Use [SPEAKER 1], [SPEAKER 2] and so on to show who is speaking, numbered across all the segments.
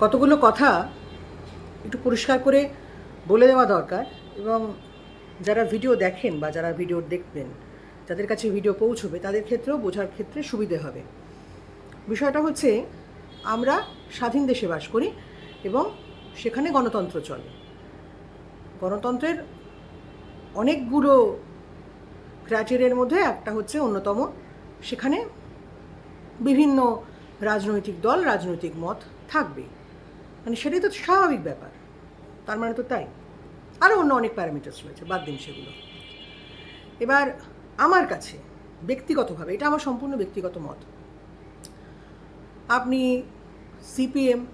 [SPEAKER 1] কতগুলো কথা একটু পরিষ্কার করে বলে দেওয়া দরকার এবং যারা ভিডিও দেখেন বা যারা ভিডিও দেখবেন, যাদের কাছে ভিডিও পৌঁছবে, তাদের ক্ষেত্রেও বোঝার ক্ষেত্রে সুবিধে হবে। বিষয়টা হচ্ছে আমরা স্বাধীন দেশে বাস করি এবং সেখানে গণতন্ত্র চলে। গণতন্ত্রের অনেকগুলো ক্রাইটেরিয়ার মধ্যে একটা হচ্ছে অন্যতম, সেখানে বিভিন্ন রাজনৈতিক দল, রাজনৈতিক মত থাকবে। মানে সেটাই তো স্বাভাবিক ব্যাপার। তার মানে তো তাই। আরও অন্য অনেক প্যারামিটার্স রয়েছে, বাদ দিন সেগুলো। এবার আমার কাছে ব্যক্তিগতভাবে, এটা আমার সম্পূর্ণ ব্যক্তিগত মত। আপনি সিপিএম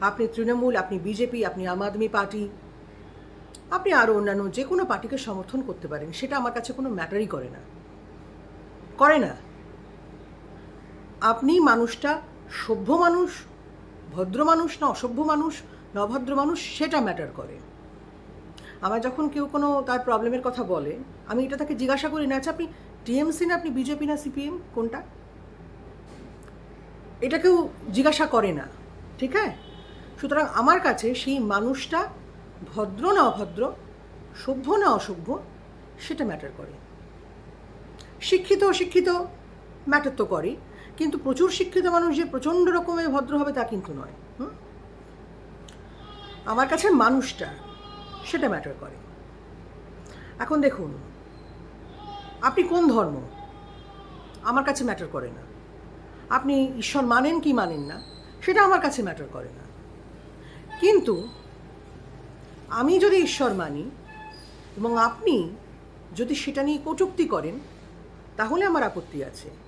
[SPEAKER 1] আপনি তৃণমূল, আপনি বিজেপি আপনি আম আদমি পার্টি, আপনি আরও অন্যান্য যে কোনো পার্টিকে সমর্থন করতে পারেন, সেটা আমার কাছে কোনো ম্যাটারই করে না। করে না। আপনি মানুষটা সভ্য মানুষ ভদ্র মানুষ না অসভ্য মানুষ, না অভদ্র মানুষ, সেটা ম্যাটার করে। আমার যখন কেউ কোনো তার প্রবলেমের কথা বলে, আমি এটা তাকে জিজ্ঞাসা করি না আচ্ছা আপনি টিএমসি না, আপনি বিজেপি না সিপিএম কোনটা? এটা কেউ জিজ্ঞাসা করে না, ঠিক আছে? সুতরাং আমার কাছে সেই মানুষটা ভদ্র না অভদ্র, সভ্য না অসভ্য, সেটা ম্যাটার করে। শিক্ষিত, অশিক্ষিত ম্যাটার তো করে কিন্তু প্রচুর শিক্ষিত মানুষ যে প্রচণ্ড রকমের ভদ্র হবে তা কিন্তু নয়? আমার কাছে মানুষটা সেটা ম্যাটার করে। এখন দেখুন, আপনি কোন ধর্ম? আমার কাছে ম্যাটার করে না। আপনি ঈশ্বর মানেন কি মানেন না, সেটা আমার কাছে ম্যাটার করে না। কিন্তু আমি যদি ঈশ্বর মানি এবং আপনি যদি সেটা নিয়ে কটূক্তি করেন, তাহলে আমার আপত্তি আছে।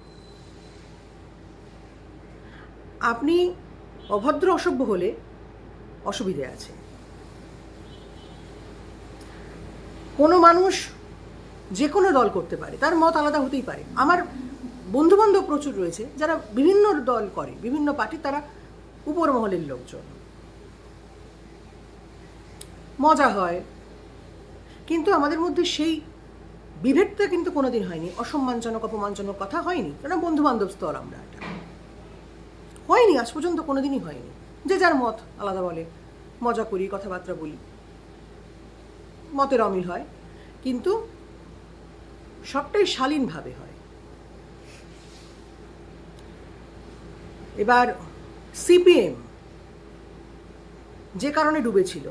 [SPEAKER 1] আপনি অভদ্র, অসভ্য হলে অসুবিধে আছে। কোনো মানুষ যে কোনো দল করতে পারে, তার মত আলাদা হতেই পারে। আমার বন্ধুবান্ধব প্রচুর রয়েছে, যারা বিভিন্ন দল করে, বিভিন্ন পার্টি তারা উপর মহলের লোকজন। মজা হয়, কিন্তু আমাদের মধ্যে সেই বিভেদটা কিন্তু কোনোদিন হয়নি। অসম্মানজনক, অপমানজনক কথা হয়নি। কারণ বন্ধু বান্ধব স্তর আমরা এটা। হয়নি, আজ পর্যন্ত কোনোদিনই হয়নি। যে যার মত, আলাদা বলে। মজা করি, কথাবার্তা বলি। মতের অমিল হয়। কিন্তু সবটাই শালীনভাবে হয়। এবার সিপিএম যে কারণে ডুবেছিল,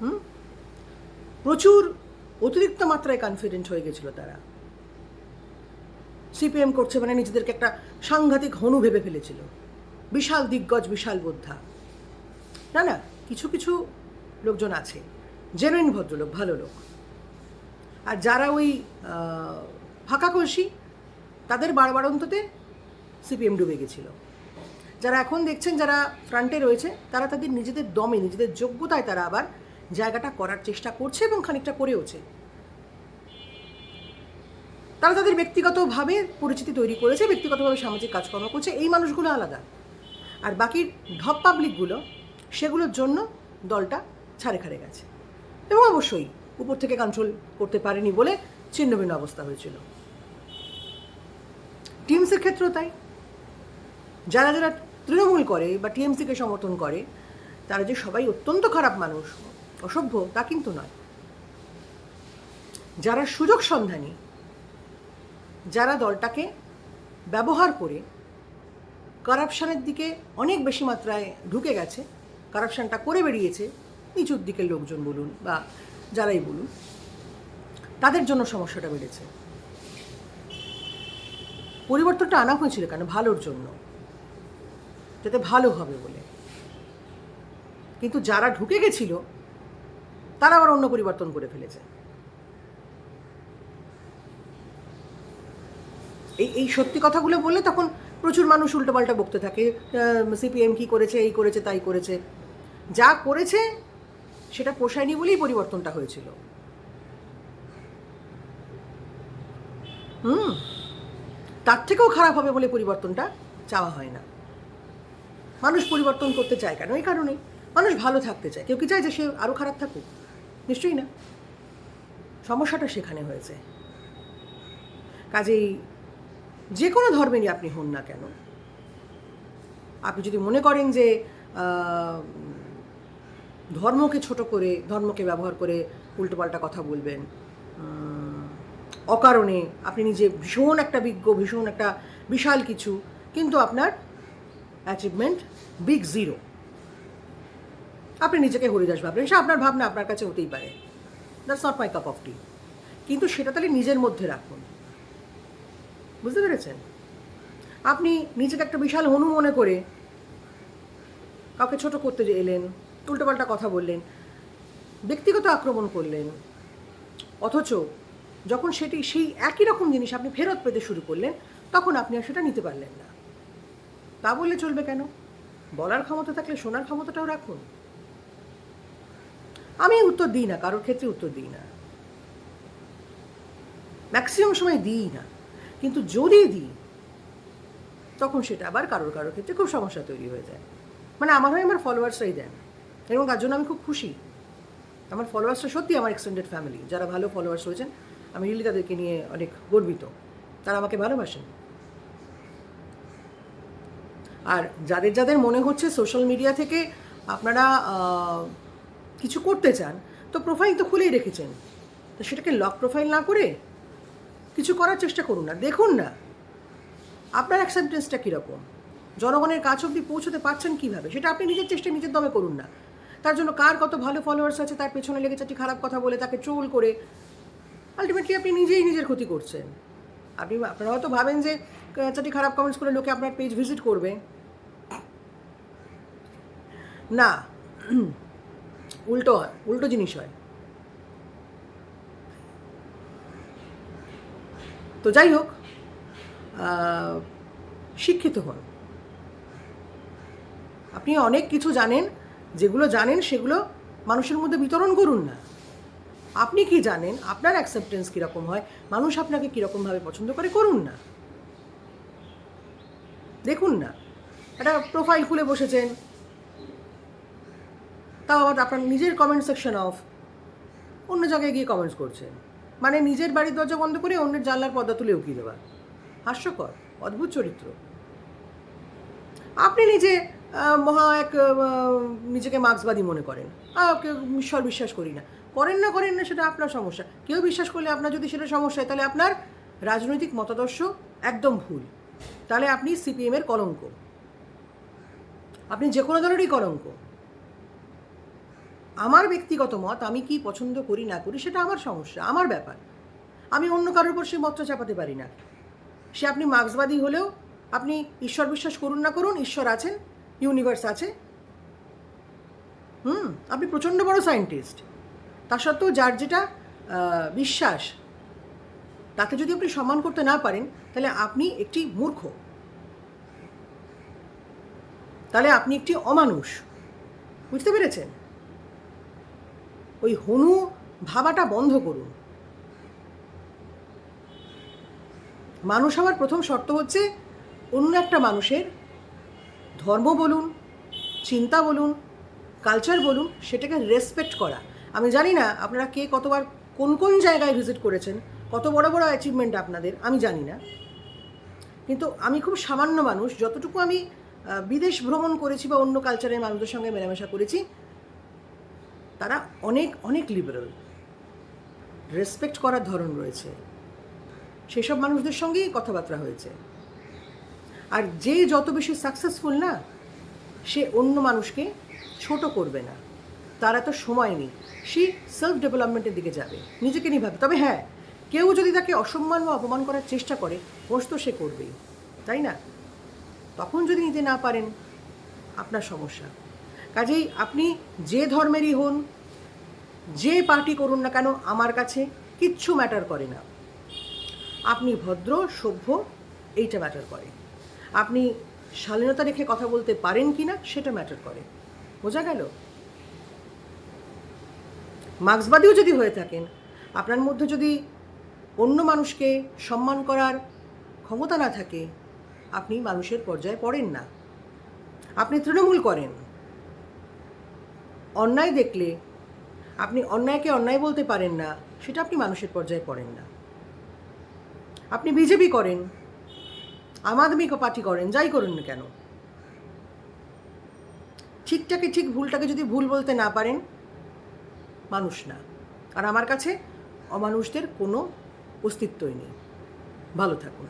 [SPEAKER 1] হুম? প্রচুর অতিরিক্ত মাত্রায় কনফিডেন্ট হয়ে গেছিল তারা। সিপিএম করছে মানে নিজেদেরকে একটা সাংঘাতিক হনু ভেবে ফেলেছিল। বিশাল দিগ্গজ, বিশাল বোদ্ধা। না না, কিছু কিছু লোকজন আছে। জেনুইন ভদ্রলোক, ভালো লোক। আর যারা ওই ফাঁকা কলসি তাদের বারবারন্ততে সিপিএম ডুবে গেছিল। যারা এখন দেখছেন, যারা ফ্রন্টে রয়েছে, তারা তাদের নিজেদের দমে, নিজেদের যোগ্যতায় তারা আবার জায়গাটা করার চেষ্টা করছে এবং খানিকটা করেওছে। তারা তাদের ব্যক্তিগতভাবে পরিচিতি তৈরি করেছে, ব্যক্তিগতভাবে সামাজিক কাজকর্ম করছে, এই মানুষগুলো আলাদা। আর বাকি ঢপ পাবলিকগুলো সেগুলোর জন্য দলটা ছাড়ে খাড়ে গেছে। এবং অবশ্যই উপর থেকে কন্ট্রোল করতে পারেনি বলে ছিন্নভিন্ন অবস্থা হয়েছিল। টিএমসির ক্ষেত্রেও তাই। যারা যারা তৃণমূল করে বা টিএমসিকে সমর্থন করে, তারা যে সবাই অত্যন্ত খারাপ মানুষ, অসভ্য, তা কিন্তু নয়। যারা সুযোগ সন্ধানী যারা দলটাকে ব্যবহার করে কারাপশানের দিকে অনেক বেশি মাত্রায় ঢুকে গেছে কারাপশানটা করে বেরিয়েছে, নিচুর দিকের লোকজন বলুন বা যারাই বলুন, তাদের জন্য সমস্যাটা বেড়েছে। পরিবর্তনটা আনা হয়েছিল কেন? ভালোর জন্য। যাতে ভালো হবে বলে। কিন্তু যারা ঢুকে গেছিল, তারা আবার অন্য পরিবর্তন করে ফেলেছে। এই এই সত্যি কথাগুলো বললে তখন প্রচুর মানুষ উল্টোপাল্টা বকতে থাকে সিপিএম কি করেছে, এই করেছে, তাই করেছে। যা করেছে, সেটা পোষায়নি বলেই পরিবর্তনটা হয়েছিল। হুম, তার থেকেও খারাপ হবে বলে পরিবর্তনটা চাওয়া হয় না। মানুষ পরিবর্তন করতে চায় কেন? এই কারণেই। মানুষ ভালো থাকতে চায়। কেউ কি চায় যে সে আরও খারাপ থাকুক? নিশ্চয়ই না। সমস্যাটা সেখানে হয়েছে। কাজেই যে কোনো ধর্মেরই আপনি হন না কেন। আপনি যদি মনে করেন যে ধর্মকে ছোট করে, ধর্মকে ব্যবহার করে উল্টোপাল্টা কথা বলবেন অকারণে আপনি নিজে ভীষণ একটা বিজ্ঞ, ভীষণ একটা বিশাল কিছু, কিন্তু আপনার অ্যাচিভমেন্ট বিগ জিরো আপনি নিজেকে হরিদাস ভাবলেন, সে আপনার ভাবনা আপনার কাছে হতেই পারে। That's not my cup of tea কিন্তু সেটা তাহলে নিজের মধ্যে রাখুন। বুঝতে পেরেছেন? আপনি নিজেকে একটা বিশাল হনু মনে করে কাউকে ছোট করতে এলেন, উল্টোপাল্টা কথা বললেন, ব্যক্তিগত আক্রমণ করলেন, অথচ যখন সেটি সেই একই রকম জিনিস আপনি ফেরত পেতে শুরু করলেন, তখন আপনি আর সেটা নিতে পারলেন না। তা বললে চলবে কেন? বলার ক্ষমতা থাকলে শোনার ক্ষমতাটাও রাখুন। আমি উত্তর দিই না, কারোর ক্ষেত্রে উত্তর দিই না। ম্যাক্সিমাম সময় দিই না। কিন্তু যদি দিই, তখন সেটা আবার কারোর কারোর ক্ষেত্রে খুব সমস্যা তৈরি হয়ে যায়। মানে আমার হয় আমার ফলোয়ার্সরাই দেন। এবং তার জন্য আমি খুব খুশি। আমার ফলোয়ার্সরা সত্যি আমার এক্সটেন্ডেড ফ্যামিলি যারা ভালো ফলোয়ার্স হয়েছেন আমি রিলি তাদেরকে নিয়ে অনেক গর্বিত। তারা আমাকে ভালোবাসেন। আর যাদের যাদের মনে হচ্ছে সোশ্যাল মিডিয়া থেকে আপনারা কিছু করতে চান, তো প্রোফাইল তো খুলেই রেখেছেন। তো সেটাকে লক প্রোফাইল না করে কিছু করার চেষ্টা করুন না, দেখুন না। আপনার অ্যাকসেপ্টেন্সটা কীরকম? জনগণের কাছ অবধি পৌঁছতে পারছেন কীভাবে? সেটা আপনি নিজের চেষ্টায়, নিজের দমে করুন না। তার জন্য কার কত ভালো ফলোয়ার্স আছে, তার পেছনে লেগে চারটি খারাপ কথা বলে তাকে ট্রোল করে আলটিমেটলি আপনি নিজেই নিজের ক্ষতি করছেন। আপনি আপনারা হয়তো ভাবেন যে চারটি খারাপ কমেন্টস করে লোকে আপনার পেজ ভিজিট করবে। না। উল্টো হয়, উল্টো জিনিস হয়। তো যাই হোক শিক্ষিত হন। আপনি অনেক কিছু জানেন, যেগুলো জানেন সেগুলো মানুষের মধ্যে বিতরণ করুন না। আপনি কি জানেন, আপনার অ্যাকসেপ্টেন্স কীরকম হয়, মানুষ আপনাকে কীরকমভাবে পছন্দ করে করুন না। দেখুন না, একটা প্রোফাইল খুলে বসেছেন, তাও আবার আপনার নিজের কমেন্ট সেকশন অফ অন্য জায়গায় গিয়ে কমেন্টস করছেন। মানে নিজের বাড়ির দরজা বন্ধ করে অন্যের জানলার পর্দা তুলে উকিয়ে দেওয়া। হাস্যকর, অদ্ভুত চরিত্র। আপনি নিজে মহা এক নিজেকে মার্ক্সবাদী মনে করেন। ওকে ঈশ্বর বিশ্বাস করি না। করেন না করেন না, সেটা আপনার সমস্যা। কেউ বিশ্বাস করলে আপনার যদি সেটা সমস্যা হয়, তাহলে আপনার রাজনৈতিক মতাদর্শ একদম ভুল। তাহলে আপনি সিপিএমের কলঙ্ক। আপনি যে কোনো দলেরই কলঙ্ক। আমার ব্যক্তিগত মত, আমি কি পছন্দ করি, না করি, সেটা আমার সমস্যা, আমার ব্যাপার। আমি অন্য কারোর উপর সে মতটা চাপাতে পারি না। সে আপনি মার্ক্সবাদী হলেও আপনি ঈশ্বর বিশ্বাস করুন, না করুন, ঈশ্বর আছেন, ইউনিভার্স আছে। হুম, আপনি প্রচণ্ড বড় সায়েন্টিস্ট। তা সত্ত্বেও যার যেটা বিশ্বাস, তাকে যদি আপনি সম্মান করতে না পারেন, তাহলে আপনি একটি মূর্খ। তাহলে আপনি একটি অমানুষ। বুঝতে পেরেছেন? ওই হনু ভাবাটা বন্ধ করুন। মানুষ হওয়ার প্রথম শর্ত হচ্ছে অন্য একটা মানুষের ধর্ম বলুন, চিন্তা বলুন কালচার বলুন, সেটাকে রেসপেক্ট করা। আমি জানি না আপনারা কে কতবার কোন কোন জায়গায় ভিজিট করেছেন, কত বড় বড় অ্যাচিভমেন্ট আপনাদের, আমি জানি না। কিন্তু আমি খুব সামান্য মানুষ, যতটুকু আমি বিদেশ ভ্রমণ করেছি বা অন্য কালচারের মানুষদের সঙ্গে মেলামেশা করেছি তারা অনেক অনেক লিবারেল রেসপেক্ট করার ধরন রয়েছে। সেসব মানুষদের সঙ্গেই কথাবার্তা হয়েছে। আর যে যত বেশি সাকসেসফুল না, সে অন্য মানুষকে ছোট করবে না। তার এত সময় নেই। সে সেলফ ডেভেলপমেন্টের দিকে যাবে। নিজেকে নিয়ে ভাবে তবে হ্যাঁ কেউ যদি তাকে অসম্মান বা অপমান করার চেষ্টা করে পোষ তো সে করবেই। তাই না? তখন যদি নিতে না পারেন, আপনার সমস্যা। কাজেই আপনি যে ধর্মেরই হন, যে পার্টি করুন না কেন, আমার কাছে কিচ্ছু ম্যাটার করে না। আপনি ভদ্র, সভ্য, এইটা ম্যাটার করে। আপনি শালীনতা রেখে কথা বলতে পারেন কি না, সেটা ম্যাটার করে। বোঝা গেল? মার্ক্সবাদীও যদি হয়ে থাকেন, আপনার মধ্যে যদি অন্য মানুষকে সম্মান করার ক্ষমতা না থাকে, আপনি মানুষের পর্যায়ে পড়েন না। আপনি তৃণমূল করেন। অন্যায় দেখলে আপনি অন্যায়কে অন্যায় বলতে পারেন না, সেটা আপনি মানুষের পর্যায়ে পড়েন না। আপনি বিজেপি করেন, আম আদমি পার্টি করেন, যাই করুন না কেন। ঠিকটাকে ঠিক, ভুলটাকে যদি ভুল বলতে না পারেন, মানুষ না। আর আমার কাছে অমানুষদের কোনো অস্তিত্বই নেই। ভালো থাকুন।